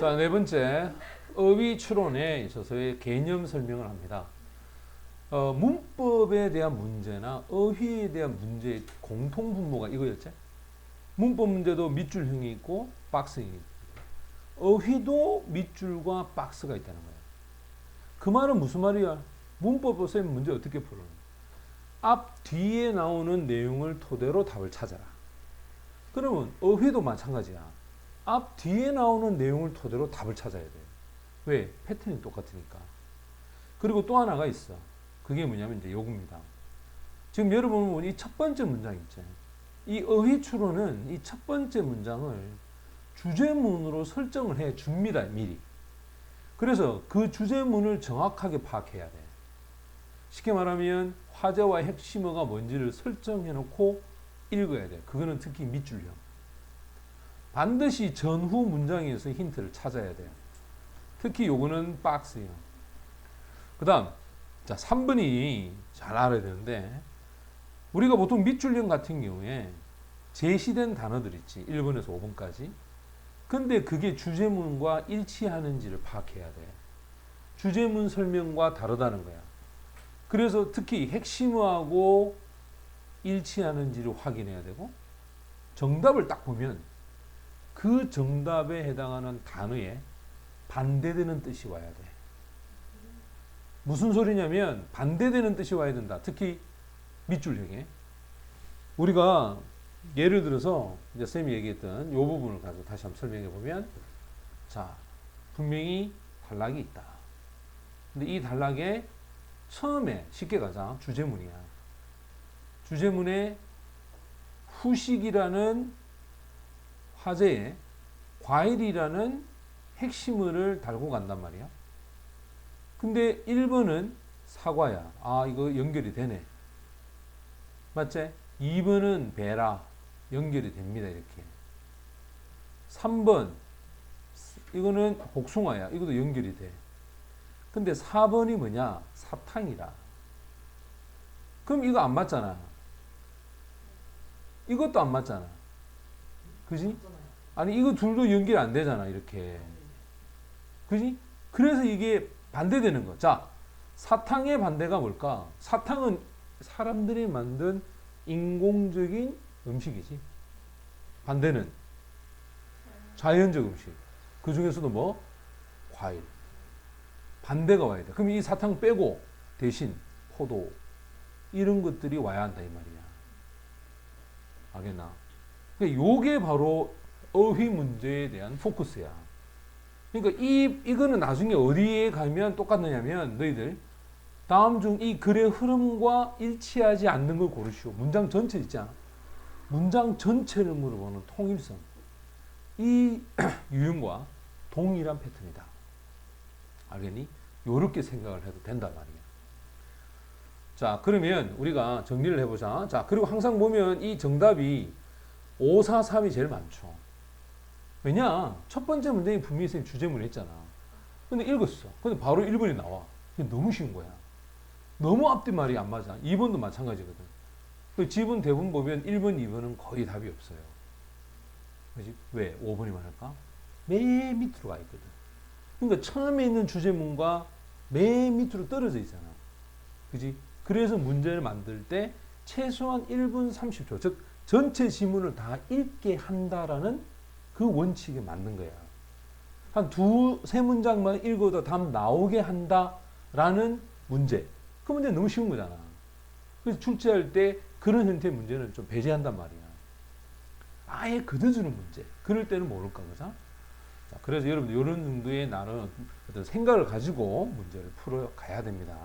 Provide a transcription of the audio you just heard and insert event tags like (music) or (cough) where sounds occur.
자, 네 번째. 어휘 추론에 있어서의 개념 설명을 합니다. 어, 문법에 대한 문제나 어휘에 대한 문제의 공통 분모가 이거였지? 문법 문제도 밑줄형이 있고 박스형이 있고 어휘도 밑줄과 박스가 있다는 거야. 그 말은 무슨 말이야? 문법 선생님 문제 어떻게 풀어? 앞 뒤에 나오는 내용을 토대로 답을 찾아라. 그러면 어휘도 마찬가지야. 앞 뒤에 나오는 내용을 토대로 답을 찾아야 돼. 왜? 패턴이 똑같으니까. 그리고 또 하나가 있어. 그게 뭐냐면 이제 요겁니다. 지금 여러분 보니 첫 번째 문장 있죠. 이 어휘 추론은 이첫 번째 문장을 주제문으로 설정을 해 줍니다. 미리. 그래서 그 주제문을 정확하게 파악해야 돼. 쉽게 말하면 화제와 핵심어가 뭔지를 설정해 놓고 읽어야 돼. 그거는 특히 밑줄형. 반드시 전후 문장에서 힌트를 찾아야 돼요. 특히 요거는 박스형. 그 다음, 자, 3번이 잘 알아야 되는데, 우리가 보통 밑줄형 같은 경우에 제시된 단어들 있지. 1번에서 5번까지. 근데 그게 주제문과 일치하는지를 파악해야 돼. 주제문 설명과 다르다는 거야. 그래서 특히 핵심어하고 일치하는지를 확인해야 되고, 정답을 딱 보면 그 정답에 해당하는 단어에 반대되는 뜻이 와야 돼. 무슨 소리냐면 반대되는 뜻이 와야 된다. 특히 밑줄형에. 우리가 예를 들어서 이제 쌤이 얘기했던 이 부분을 가지고 다시 한번 설명해 보면 자, 분명히 단락이 있다. 근데 이 단락에 처음에 쉽게 가자. 주제문이야. 주제문에 후식이라는 화제에 과일이라는 핵심어를 달고 간단 말이야. 근데 1번은 사과야. 아, 이거 연결이 되네. 맞지? 2번은 배라. 연결이 됩니다. 이렇게. 3번. 이거는 복숭아야. 이것도 연결이 돼. 근데 4번이 뭐냐? 사탕이라. 그럼 이거 안 맞잖아. 이것도 안 맞잖아. 그지? 아니, 이거 둘도 연결이 안 되잖아. 이렇게. 그지? 그래서 이게 반대되는 거. 자, 사탕의 반대가 뭘까? 사탕은 사람들이 만든 인공적인 음식이지. 반대는 자연적 음식. 그 중에서도 뭐? 과일. 반대가 와야 돼. 그럼 이 사탕 빼고 대신 포도 이런 것들이 와야 한다 이 말이야. 알겠나? 그러니까 요게 바로 어휘 문제에 대한 포커스야. 그러니까 이 이거는 나중에 어디에 가면 똑같느냐면 너희들 다음 중 이 글의 흐름과 일치하지 않는 걸 고르시오. 문장 전체 있잖아. 문장 전체를 물어보는 통일성. 이 (clears throat) 유형과 동일한 패턴이다. 알겠니? 요렇게 생각을 해도 된단 말이야. 자, 그러면 우리가 정리를 해보자. 자, 그리고 항상 보면 이 정답이 5, 4, 3이 제일 많죠. 왜냐? 첫 번째 문제는 분명히 선생님 주제문을 했잖아. 근데 읽었어. 근데 바로 1번이 나와. 너무 쉬운 거야. 너무 앞뒤 말이 안 맞아. 2번도 마찬가지거든. 그 지분 대부분 보면 1번, 2번은 거의 답이 없어요. 그지? 왜? 5번이 많을까? 맨 밑으로 가 있거든. 그러니까 처음에 있는 주제문과 맨 밑으로 떨어져 있잖아. 그지? 그래서 문제를 만들 때 최소한 1분 30초, 즉 전체 지문을 다 읽게 한다라는 그 원칙에 맞는 거야. 한 두 세 문장만 읽어도 답 나오게 한다라는 문제. 그 문제 너무 쉬운 거잖아. 그래서 출제할 때 그런 형태의 문제는 좀 배제한단 말이야. 아예 걷어주는 문제. 그럴 때는 모를까, 그죠? 자, 그래서 여러분들 이런 정도의 나는 어떤 생각을 가지고 문제를 풀어 가야 됩니다.